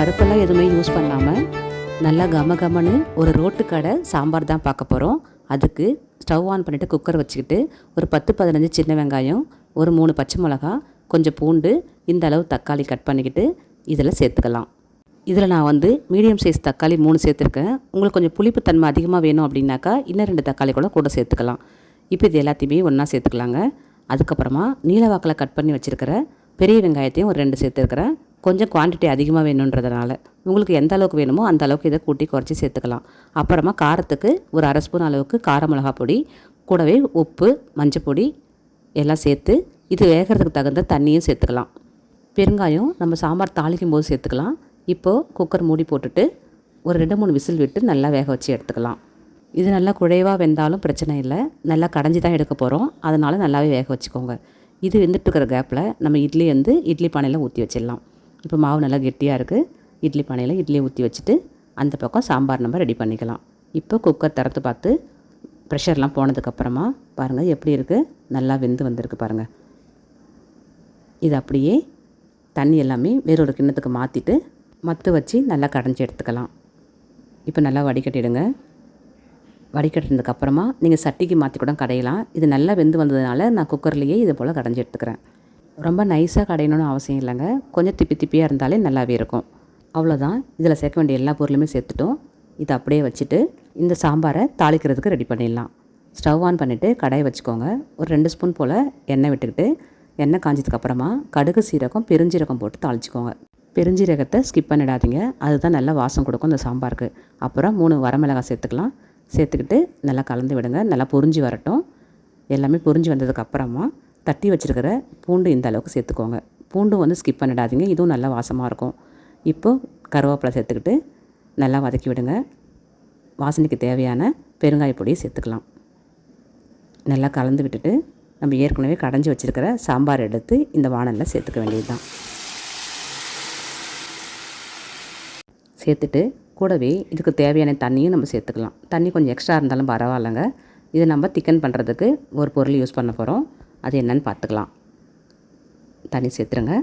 பருப்பெல்லாம் எதுவுமே யூஸ் பண்ணாமல் நல்லா கம கமன்னு ஒரு ரோட்டு கடை சாம்பார் தான் பார்க்க போகிறோம் அதுக்கு ஸ்டவ் ஆன் பண்ணிவிட்டு குக்கர் வச்சுக்கிட்டு ஒரு பத்து பதினஞ்சு சின்ன வெங்காயம் ஒரு மூணு பச்சை மிளகா கொஞ்சம் பூண்டு இந்த அளவு தக்காளி கட் பண்ணிக்கிட்டு இதில் சேர்த்துக்கலாம். இதில் நான் வந்து மீடியம் சைஸ் தக்காளி மூணு சேர்த்துருக்கேன். உங்களுக்கு கொஞ்சம் புளிப்பு தன்மை அதிகமாக வேணும் அப்படின்னாக்கா இன்னும் ரெண்டு தக்காளி கூட கூட சேர்த்துக்கலாம். இப்போ இது எல்லாத்தையுமே ஒன்றா சேர்த்துக்கலாங்க. அதுக்கப்புறமா நீலவாக்கில் கட் பண்ணி வச்சுருக்கிற பெரிய வெங்காயத்தையும் ஒரு ரெண்டு சேர்த்துருக்குறேன். கொஞ்சம் குவான்டிட்டி அதிகமாக வேணுன்றதுனால. உங்களுக்கு எந்த அளவுக்கு வேணுமோ அந்த அளவுக்கு இதை கூட்டி குறைச்சி சேர்த்துக்கலாம். அப்புறமா காரத்துக்கு ஒரு அரை ஸ்பூன் அளவுக்கு கார மிளகா பொடி கூடவே உப்பு மஞ்சள் பொடி எல்லாம் சேர்த்து இது வேகிறதுக்கு தகுந்த தண்ணியும் சேர்த்துக்கலாம். பெருங்காயம் நம்ம சாம்பார் தாளிக்கும் போது சேர்த்துக்கலாம். இப்போது குக்கர் மூடி போட்டுட்டு ஒரு ரெண்டு மூணு விசில் விட்டு நல்லா வேக வச்சு எடுத்துக்கலாம். இது நல்லா குழைவாக வெந்தாலும் பிரச்சனை இல்லை. நல்லா கடைஞ்சி தான் எடுக்க போகிறோம் அதனால் நல்லாவே வேக வச்சுக்கோங்க. இது வெந்துட்டுருக்கிற கேப்பில் நம்ம இட்லி வந்து இட்லி பானையில் ஊற்றி வச்சிடலாம். இப்போ மாவு நல்லா கெட்டியாக இருக்குது இட்லி பானையில் இட்லியை ஊற்றி வச்சுட்டு அந்த பக்கம் சாம்பார் நம்ம ரெடி பண்ணிக்கலாம். இப்போ குக்கர் திறத்து பார்த்து ப்ரெஷர்லாம் போனதுக்கப்புறமா பாருங்கள் எப்படி இருக்குது நல்லா வெந்து வந்திருக்கு பாருங்கள் இது அப்படியே தண்ணி எல்லாமே வேறொரு கிண்ணத்துக்கு மாற்றிட்டு மத்து வச்சு நல்லா கடைஞ்சி எடுத்துக்கலாம். இப்போ நல்லா வடிகட்டிடுங்க. வடிகட்டினதுக்கப்புறமா நீங்கள் சட்டிக்கு மாற்றி கூட கடையலாம். இது நல்லா வெந்து வந்ததுனால நான் குக்கர்லேயே இது போல் கடைஞ்சி எடுத்துக்கிறேன். ரொம்ப நைஸாக கடையணும்னு அவசியம் இல்லைங்க. கொஞ்சம் திப்பி திப்பியாக இருந்தாலே நல்லாவே இருக்கும். அவ்வளோதான் இதில் சேர்க்க வேண்டிய எல்லா பொருளுமே சேர்த்துட்டோம். இதை அப்படியே வச்சுட்டு இந்த சாம்பாரை தாளிக்கிறதுக்கு ரெடி பண்ணிடலாம். ஸ்டவ் ஆன் பண்ணிவிட்டு கடாயை வச்சுக்கோங்க. ஒரு ரெண்டு ஸ்பூன் போல் எண்ணெய் விட்டுக்கிட்டு எண்ணெய் காஞ்சதுக்கப்புறமா கடுகு சீரகம் பெருஞ்சீரகம் போட்டு தாளிச்சிக்கோங்க. பெருஞ்சீரகத்தை ஸ்கிப் பண்ணிடாதீங்க. அதுதான் நல்லா வாசம் கொடுக்கும் இந்த சாம்பாருக்கு. அப்புறம் மூணு வரமிளகாய் சேர்த்துக்கலாம். சேர்த்துக்கிட்டு நல்லா கலந்து விடுங்க. நல்லா பொறிஞ்சு வரட்டும். எல்லாமே பொரிஞ்சு வந்ததுக்கப்புறமா தட்டி வச்சுருக்கிற பூண்டு இந்த அளவுக்கு சேர்த்துக்கோங்க. பூண்டும் வந்து ஸ்கிப் பண்ணிடாதீங்க. இதுவும் நல்லா வாசமாக இருக்கும். இப்போது கருவேப்பிலை சேர்த்துக்கிட்டு நல்லா வதக்கி விடுங்க. வாசனைக்கு தேவையான பெருங்காய பொடியை சேர்த்துக்கலாம். நல்லா கலந்து விட்டுட்டு நம்ம ஏற்கனவே கடைஞ்சி வச்சுருக்கிற சாம்பார் எடுத்து இந்த வானலில் சேர்த்துக்க வேண்டியது தான் சேர்த்துட்டு கூடவே இதுக்கு தேவையான தண்ணியும் நம்ம சேர்த்துக்கலாம். தண்ணி கொஞ்சம் எக்ஸ்ட்ரா இருந்தாலும் பரவாயில்லைங்க. இது நம்ம திக்கன் பண்ணுறதுக்கு ஒரு பொருள் யூஸ் பண்ண போகிறோம் அது என்னன்னு பார்த்துக்கலாம். தண்ணி சேர்த்துருங்க.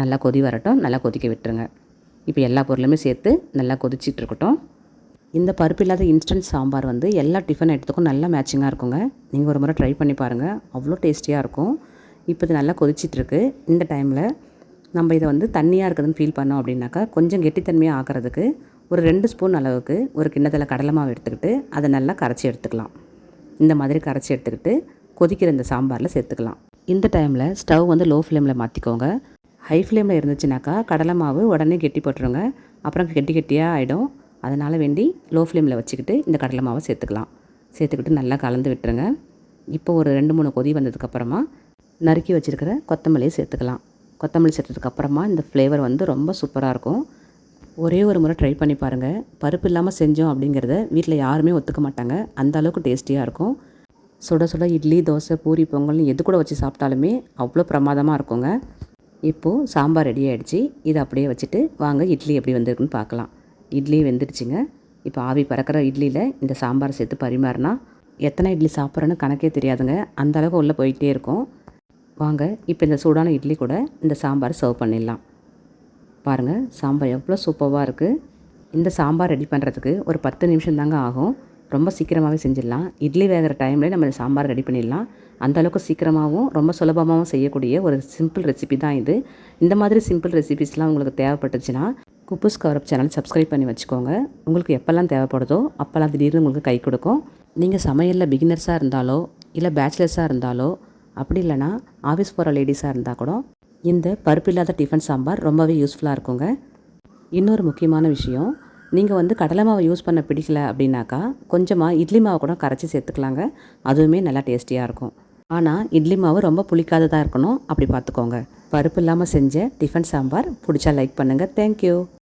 நல்லா கொதி வரட்டும். நல்லா கொதிக்க விட்டுருங்க. இப்போ எல்லா பொருளுமே சேர்த்து நல்லா கொதிச்சிட்டு இருக்கட்டும். இந்த பருப்பு இல்லாத இன்ஸ்டன்ட் சாம்பார் வந்து எல்லா டிஃபன் ஐட்டத்துக்கும் நல்லா மேட்சிங்காக இருக்குங்க. நீங்கள் ஒரு முறை ட்ரை பண்ணி பாருங்கள் அவ்வளோ டேஸ்டியாக இருக்கும். இப்போ இது நல்லா கொதிச்சிட்ருக்கு இந்த டைமில் நம்ம இதை வந்து தண்ணியாக இருக்குதுன்னு ஃபீல் பண்ணோம் அப்படின்னாக்கா கொஞ்சம் கெட்டித்தன்மையாக ஆக்கிறதுக்கு ஒரு ரெண்டு ஸ்பூன் அளவுக்கு ஒரு கிண்ணத்தில் கடலை மாவு எடுத்துக்கிட்டு அதை நல்லா கரைச்சி எடுத்துக்கலாம். இந்த மாதிரி கரைச்சி எடுத்துக்கிட்டு கொதிக்கிற இந்த சாம்பாரில் சேர்த்துக்கலாம். இந்த டைமில் ஸ்டவ் வந்து லோ ஃப்ளேமில் மாற்றிக்கோங்க ஹை ஃப்ளேமில் இருந்துச்சுனாக்கா கடலை மாவு உடனே கெட்டி போட்டுருங்க. அப்புறம் கெட்டி கெட்டியாக ஆகிடும் அதனால் வேண்டி லோ ஃப்ளேமில் வச்சுக்கிட்டு இந்த கடலை மாவை சேர்த்துக்கலாம். சேர்த்துக்கிட்டு நல்லா கலந்து விட்டுருங்க. இப்போ ஒரு ரெண்டு மூணு கொதி வந்ததுக்கப்புறமா நறுக்கி வச்சுருக்கிற கொத்தமல்லியை சேர்த்துக்கலாம். கொத்தமல்லி சேர்த்ததுக்கப்புறமா இந்த ஃப்ளேவர் வந்து ரொம்ப சூப்பராக இருக்கும். ஒரே ஒரு முறை ட்ரை பண்ணி பாருங்கள் பருப்பு இல்லாமல் செஞ்சோம் அப்படிங்கிறத வீட்டில் யாருமே ஒத்துக்க மாட்டாங்க. அந்த அளவுக்கு டேஸ்டியாக இருக்கும். சுட சுட இட்லி தோசை பூரி பொங்கல்னு எது கூட வச்சு சாப்பிட்டாலுமே அவ்வளோ பிரமாதமாக இருக்குங்க. இப்போது சாம்பார் ரெடி ஆகிடுச்சு இதை அப்படியே வச்சுட்டு வாங்க இட்லி எப்படி வந்திருக்குன்னு பார்க்கலாம் இட்லி வெந்துடுச்சுங்க. இப்போ ஆவி பறக்கிற இட்லியில் இந்த சாம்பார் சேர்த்து பரிமாறினா எத்தனை இட்லி சாப்பிட்றேன்னு கணக்கே தெரியாதுங்க. அந்த அளவுக்கு உள்ளே போயிட்டே இருக்கும். வாங்க இப்போ இந்த சூடான இட்லி கூட இந்த சாம்பார் சர்வ் பண்ணிடலாம். பாருங்கள் சாம்பார் எவ்வளோ சூப்பராக இருக்குது இந்த சாம்பார் ரெடி பண்ணுறதுக்கு ஒரு பத்து நிமிஷம் தாங்க ஆகும். ரொம்ப சீக்கிரமாகவே செஞ்சிடலாம். இட்லி வேகிற டைம்லேயே நம்ம இந்த சாம்பார் ரெடி பண்ணிடலாம். அந்த அளவுக்கு சீக்கிரமாகவும் ரொம்ப சுலபமாகவும் செய்யக்கூடிய ஒரு சிம்பிள் ரெசிபி தான் இது. இந்த மாதிரி சிம்பிள் ரெசிபிஸ்லாம் உங்களுக்கு தேவைப்பட்டுச்சுன்னா குப்பூஸ் கவரப் சேனல் சப்ஸ்கிரைப் பண்ணி வச்சுக்கோங்க. உங்களுக்கு எப்போல்லாம் தேவைப்படுதோ அப்போல்லாம் திடீர்னு உங்களுக்கு கை கொடுக்கும். நீங்கள் சமையலில் பிகினர்ஸாக இருந்தாலோ இல்லை பேச்சுலர்ஸாக இருந்தாலோ அப்படி இல்லைனா ஆஃபீஸ் போகிற லேடிஸாக இருந்தால் கூட இந்த பருப்பு இல்லாத டிஃபன் சாம்பார் ரொம்பவே யூஸ்ஃபுல்லாக இருக்குங்க. இன்னொரு முக்கியமான விஷயம் நீங்கள் வந்து கடலை மாவை யூஸ் பண்ண பிடிக்கல அப்படின்னாக்கா கொஞ்சமாக இட்லி மாவை கூட கரைச்சி சேர்த்துக்கலாங்க. அதுவுமே நல்லா டேஸ்டியாக இருக்கும். ஆனால் இட்லி மாவு ரொம்ப புளிக்காததாக இருக்கணும் அப்படி பார்த்துக்கோங்க. பருப்பு இல்லாமல் செஞ்ச டிஃபன் சாம்பார் பிடிச்சா லைக் பண்ணுங்கள் தேங்க்யூ